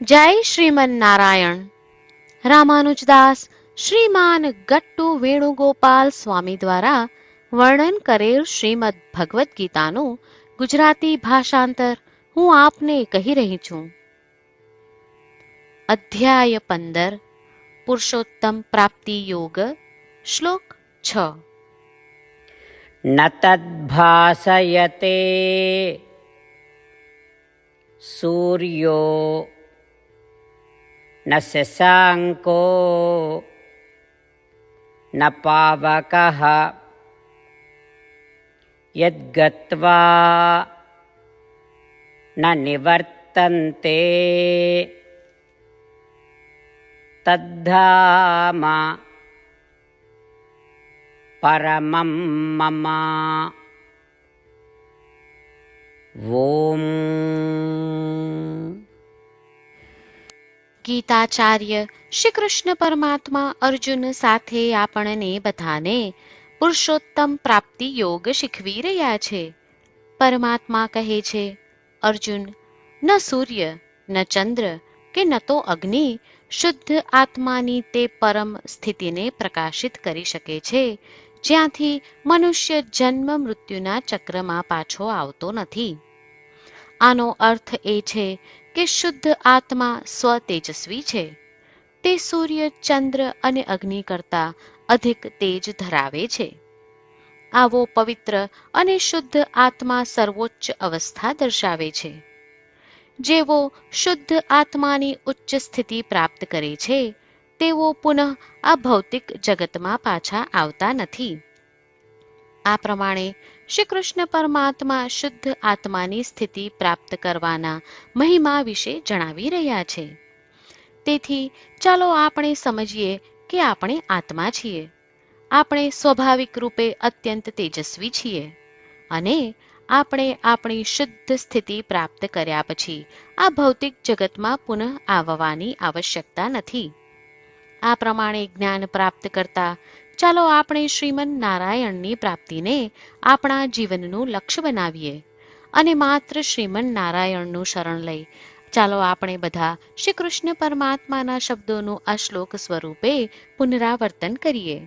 જય શ્રીમન નારાયણ રામાનુજદાસ શ્રીમાન ગટ્ટુ વેણુગોપાલ સ્વામી દ્વારા વર્ણન કરેલ શ્રીમદ ભગવદ્ ગીતાનું ગુજરાતી ભાષાંતર હું આપને કહી રહી છું. અધ્યાય પંદર, પુરુષોત્તમ પ્રાપ્તિ યોગ, શ્લોક છ. ન તદ્ભાસયતે સૂર્યો न शशाङ्को न पावकः। यद्गत्वा न निवर्तन्ते तद्धाम परमं मम ॐ ગીતાચાર્ય શ્રી કૃષ્ણ પરમાત્મા અર્જુન સાથે આપણને બધાને પુરુષોત્તમ પ્રાપ્તિ યોગ શીખવી રહ્યા છે. પરમાત્મા કહે છે, અર્જુન, ન સૂર્ય, ન ચંદ્ર કે ન તો અગ્નિ શુદ્ધ આત્માની તે પરમ સ્થિતિને પ્રકાશિત કરી શકે છે, જ્યાંથી મનુષ્ય જન્મ મૃત્યુના ચક્રમાં પાછો આવતો નથી. આનો અર્થ એ છે કે શુદ્ધ આત્મા સ્વતેજસ્વી છે. તે સૂર્ય, ચંદ્ર અને અગ્નિ કરતા અધિક તેજ ધરાવે છે. આવો પવિત્ર અને શુદ્ધ આત્મા સર્વોચ્ચ અવસ્થા દર્શાવે છે. જેવો શુદ્ધ આત્માની ઉચ્ચ સ્થિતિ પ્રાપ્ત કરે છે તેઓ પુનઃ આ ભૌતિક જગતમાં પાછા આવતા નથી. આ પ્રમાણે શ્રી કૃષ્ણ પરમાત્મા શુદ્ધ આત્માની સ્થિતિ પ્રાપ્ત કરવાના મહિમા વિશે જણાવી રહ્યા છે. તેથી ચાલો આપણે સમજીએ કે આપણે આત્મા છીએ. આપણે સ્વાભાવિક રૂપે અત્યંત તેજસ્વી છીએ અને આપણે આપણી શુદ્ધ સ્થિતિ પ્રાપ્ત કર્યા પછી આ ભૌતિક જગતમાં પુનઃ આવવાની આવશ્યકતા નથી. આ પ્રમાણે જ્ઞાન પ્રાપ્ત કરતા ચાલો આપણે શ્રીમન નારાયણની પ્રાપ્તિને આપણા જીવનનું લક્ષ્ય બનાવીએ અને માત્ર શ્રીમન નારાયણનું શરણ લઈ. ચાલો આપણે બધા શ્રી કૃષ્ણ પરમાત્માના શબ્દોનું અશ્લોક સ્વરૂપે પુનરાવર્તન કરીએ.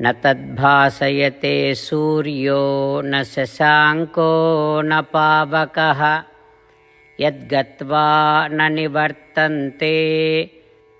ન તદ્ભાસયતે સૂર્યો ન શશાંકો ન પાવક યદગત્વા ન નિવર્તન્તે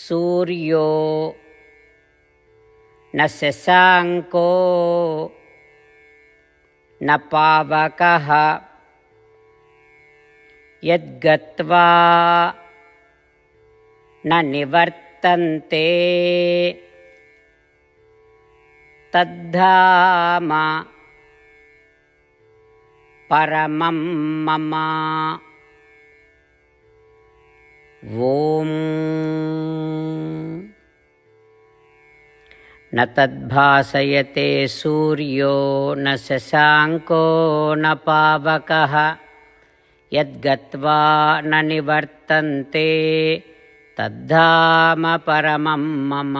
सूर्यो न शशाङ्को न पावकः यद्गत्वा न निवर्तन्ते तद्धाम परमं मम ॐ न तद्भासयते सूर्यो न शशाङ्को न पावकः यद्गत्वा न निवर्तन्ते तद्धाम परमं मम